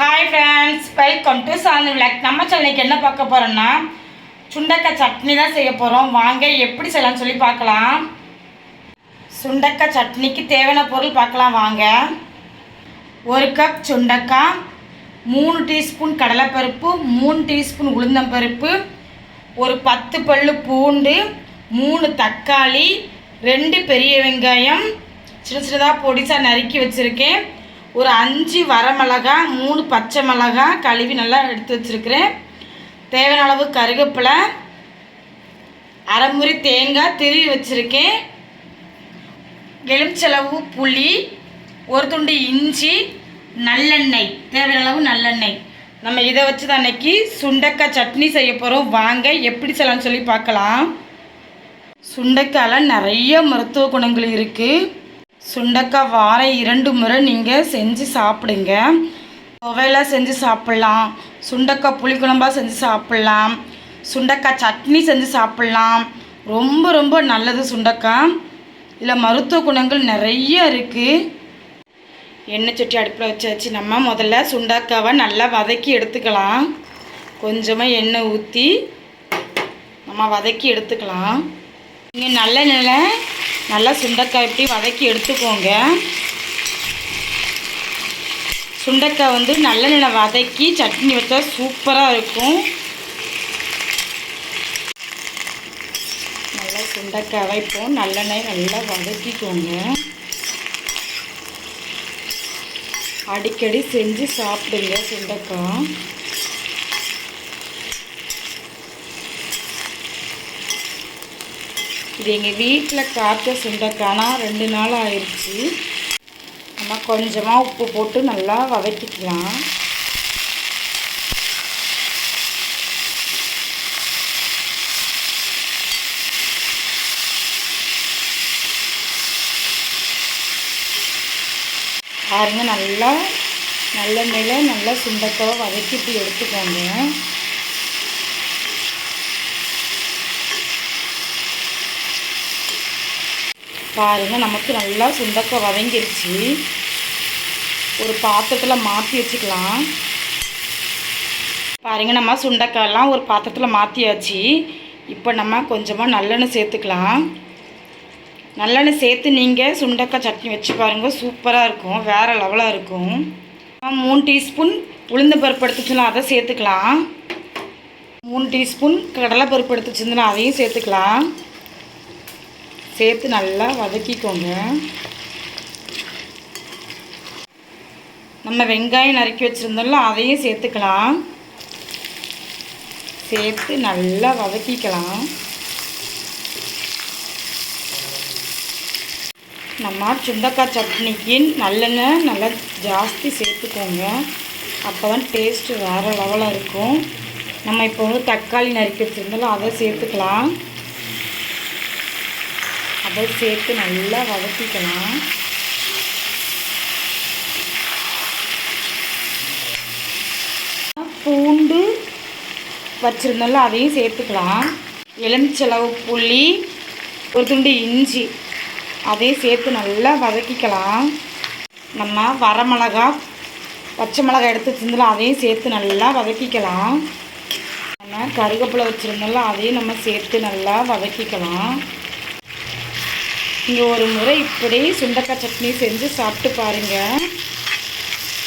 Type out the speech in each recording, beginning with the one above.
Hi friends welcome to Shanthi vlog நம்ம சென்னைக்கு என்ன பார்க்க போகிறோம்னா சுண்டக்காய் சட்னி தான் செய்ய போகிறோம் வாங்க எப்படி செய்யலாம்னு சொல்லி பார்க்கலாம். சுண்டக்காய் சட்னிக்கு தேவையான பொருள் பார்க்கலாம் வாங்க. ஒரு கப் சுண்டக்காய் மூணு டீஸ்பூன் கடலைப்பருப்பு மூணு டீஸ்பூன் உளுந்தம்பருப்பு ஒரு பத்து பல்லு பூண்டு மூணு தக்காளி ரெண்டு பெரிய வெங்காயம் சின்ன சின்னதாக பொடிசாக நறுக்கி வச்சுருக்கேன். ஒரு அஞ்சு வரமிளகா மூணு பச்சை மிளகா கழுவி நல்லா எடுத்து வச்சுருக்கிறேன். தேவையான அளவு கருவேப்பிலை அரைமுறி தேங்காய் திருவி வச்சுருக்கேன். எலுமிச்சளவு புளி ஒரு துண்டு இஞ்சி நல்லெண்ணெய். தேவையான அளவு நல்லெண்ணெய். நம்ம இதை வச்சு தான் அன்னைக்கு சுண்டக்காய் சட்னி செய்ய போகிறோம் வாங்க எப்படி செய்யலாம்னு சொல்லி பார்க்கலாம். சுண்டைக்காயில் நிறைய மருத்துவ குணங்கள் இருக்குது சுண்டக்காய் வாரம் இரண்டு முறை நீங்கள் செஞ்சு சாப்பிடுங்க. துவையெல்லாம் செஞ்சு சாப்பிட்லாம். சுண்டக்காய் புளிக்குழம்பாக செஞ்சு சாப்பிட்லாம். சுண்டக்காய் சட்னி செஞ்சு சாப்பிட்லாம். ரொம்ப ரொம்ப நல்லது சுண்டக்காய். இதில் மருத்துவ குணங்கள் நிறைய இருக்குது எண்ணெய் சட்டி அடுப்பில் வச்சாச்சு. நம்ம முதல்ல சுண்டக்காவை நல்லா வதக்கி எடுத்துக்கலாம். கொஞ்சமாக எண்ணெய் ஊற்றி நம்ம வதக்கி எடுத்துக்கலாம். நீங்கள் நல்ல நிலை நல்லா சுண்டக்காய் எப்படி வதக்கி எடுத்துக்கோங்க. சுண்டக்காய் வந்து நல்லெண்ணெய் வதக்கி சட்னி வச்சா சூப்பராக இருக்கும். நல்லா சுண்டக்காய் வைப்போம் நல்லெண்ணெய் நல்லா வதக்கிக்கோங்க. அடிக்கடி செஞ்சு சாப்பிடுங்க சுண்டக்காய். இது எங்கள் வீட்டில் காய்ச்ச சுண்டைக்கானா ரெண்டு நாள் ஆயிடுச்சு நம்ம கொஞ்சமாக உப்பு போட்டு நல்லா வதக்கிக்கலாம். பாருங்கள் நல்லா நல்லெண்ணெயில் நல்லா சுண்டக்காய் வதக்கிட்டு எடுத்துக்கோங்க. பாருங்கள் நமக்கு நல்லா சுண்டக்காய் வதங்கிருச்சு. ஒரு பாத்திரத்தில் மாற்றி வச்சுக்கலாம். பாருங்கள் நம்ம சுண்டக்காயெல்லாம் ஒரு பாத்திரத்தில் மாற்றியாச்சு இப்போ நம்ம கொஞ்சமாக நல்லெண்ணெய் சேர்த்துக்கலாம். நல்லெண்ணெய் சேர்த்து நீங்கள் சுண்டக்காய் சட்னி வச்சு பாருங்கள் சூப்பராக இருக்கும் வேறு லெவலாக இருக்கும். மூணு டீஸ்பூன் உளுந்த பருப்பு எடுத்துச்சுன்னா அதை சேர்த்துக்கலாம். மூணு டீஸ்பூன் கடலை பருப்பு எடுத்துச்சுன்னா அதையும் சேர்த்துக்கலாம். சேர்த்து நல்லா வதக்கிக்கோங்க. நம்ம வெங்காயம் நறுக்கி வச்சுருந்தோம்ல அதையும் சேர்த்துக்கலாம். சேர்த்து நல்லா வதக்கிக்கலாம். நம்ம சுண்டக்காய் சட்னிக்கு நல்லெண்ணெய் நல்லா ஜாஸ்தி சேர்த்துக்கோங்க. அப்போ தான் டேஸ்ட்டு வேறு லெவலாக இருக்கும். நம்ம இப்போ வந்து தக்காளி நறுக்கி வச்சுருந்தாலும் அதை சேர்த்துக்கலாம். அதை சேர்த்து நல்லா வதக்கிக்கலாம். பூண்டு வச்சுருந்தோம்ல அதையும் சேர்த்துக்கலாம். எலுமிச்சளவு புளி ஒரு துண்டு இஞ்சி அதையும் சேர்த்து நல்லா வதக்கிக்கலாம். நம்ம வரமிளகா பச்சை மிளகாய் எடுத்து வச்சுருந்தோம்ல அதையும் சேர்த்து நல்லா வதக்கிக்கலாம். நம்ம கருவேப்பிலை வச்சுருந்தோம்ல அதையும் நம்ம சேர்த்து நல்லா வதக்கிக்கலாம். நீங்கள் ஒரு முறை இப்படி சுண்டக்காய் சட்னி செஞ்சு சாப்பிட்டு பாருங்கள்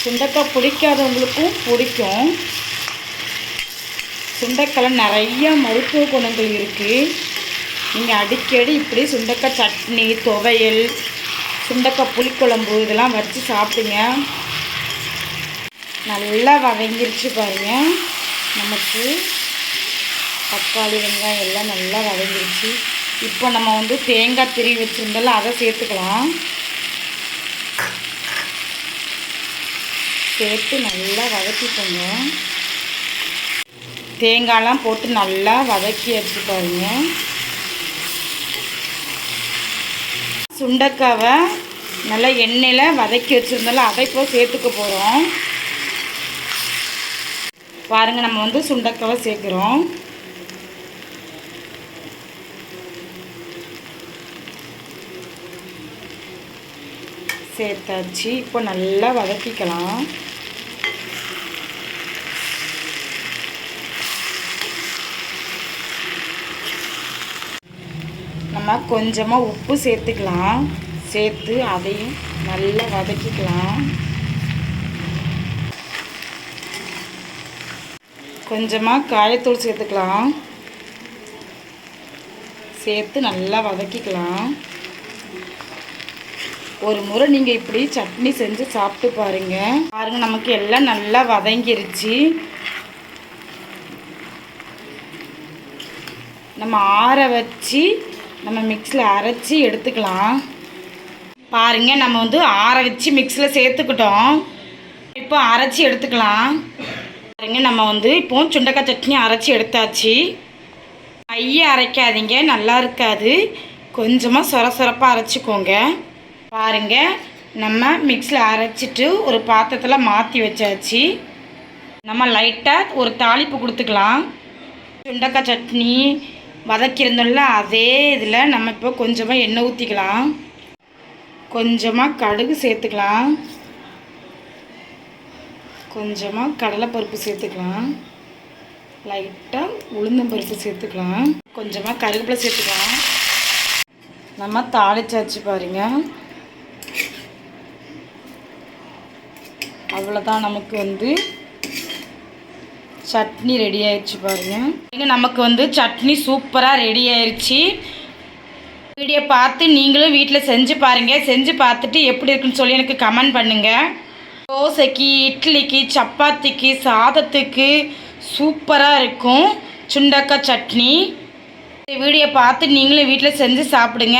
சுண்டக்காய் பிடிக்காதவங்களுக்கும் பிடிக்கும். சுண்டைக்காயில் நிறைய மருத்துவ குணங்கள் இருக்குது நீங்கள் அடிக்கடி இப்படி சுண்டக்காய் சட்னி துவையல் சுண்டக்காய் புளிக்குழம்பு இதெல்லாம் வச்சு சாப்பிடுங்க. நல்லா வதங்கிருச்சு பாருங்கள் நமக்கு தக்காளி வெங்காயம் எல்லாம் நல்லா வதங்கிருச்சு. இப்போ நம்ம வந்து தேங்காய் திருவி வச்சுருந்தாலும் அதை சேர்த்துக்கலாம். சேர்த்து நல்லா வதக்கிக்கோங்க. தேங்காயெலாம் போட்டு நல்லா வதக்கி வச்சு பாருங்க. சுண்டக்காவை நல்லா எண்ணெயில் வதக்கி வச்சுருந்தால அதை இப்போ சேர்த்துக்க போகிறோம் பாருங்கள் நம்ம வந்து சுண்டக்காவை சேர்க்குறோம். சேர்த்தாச்சு. இப்போ நல்லா வதக்கிக்கலாம். நம்ம கொஞ்சமாக உப்பு சேர்த்துக்கலாம். சேர்த்து அதையும் நல்லா வதக்கிக்கலாம். கொஞ்சமாக காயத்தூள் சேர்த்துக்கலாம். சேர்த்து நல்லா வதக்கிக்கலாம். ஒரு முறை நீங்கள் இப்படி சட்னி செஞ்சு சாப்பிட்டு பாருங்க. பாருங்க நமக்கு எல்லாம் நல்லா வதங்கிருச்சு. நம்ம ஆற வச்சு நம்ம மிக்ஸில் அரைச்சி எடுத்துக்கலாம். பாருங்க நம்ம வந்து ஆற வச்சு மிக்ஸில் சேர்த்துக்கிட்டோம். இப்போ அரைச்சி எடுத்துக்கலாம். பாருங்க நம்ம வந்து இப்போ சுண்டக்காய் சட்னி அரைச்சி எடுத்தாச்சு. கையை அரைக்காதீங்க நல்லா இருக்காது. கொஞ்சமாக சொர சொரப்பாக அரைச்சிக்கோங்க. பாருங்க. நம்ம மிக்ஸில் அரைச்சிட்டு ஒரு பாத்திரத்தில் மாற்றி வச்சாச்சு. நம்ம லைட்டாக ஒரு தாளிப்பு கொடுத்துக்கலாம். சுண்டக்காய் சட்னி வதக்கியிருந்தோம்ல அதே இதில் நம்ம இப்போ கொஞ்சமாக எண்ணெய் ஊற்றிக்கலாம் கொஞ்சமாக கடுகு சேர்த்துக்கலாம். கொஞ்சமாக கடலைப்பருப்பு சேர்த்துக்கலாம். லைட்டாக உளுந்தம்பருப்பு சேர்த்துக்கலாம். கொஞ்சமாக கருவேப்பிலை சேர்த்துக்கலாம். நம்ம தாளிச்சாச்சு பாருங்கள் அவ்வளோதான் நமக்கு வந்து சட்னி ரெடி ஆயிடுச்சு பாருங்க. இங்க நமக்கு வந்து சட்னி சூப்பராக ரெடி ஆயிடுச்சு வீடியோ பார்த்து நீங்களும் வீட்டில் செஞ்சு பாருங்கள் செஞ்சு பார்த்துட்டு எப்படி இருக்குன்னு சொல்லி எனக்கு கமெண்ட் பண்ணுங்கள் தோசைக்கு இட்லிக்கு சப்பாத்திக்கு சாதத்துக்கு சூப்பராக இருக்கும். சுண்டக்காய் சட்னி. வீடியோ பார்த்து நீங்களும் வீட்டில் செஞ்சு சாப்பிடுங்க.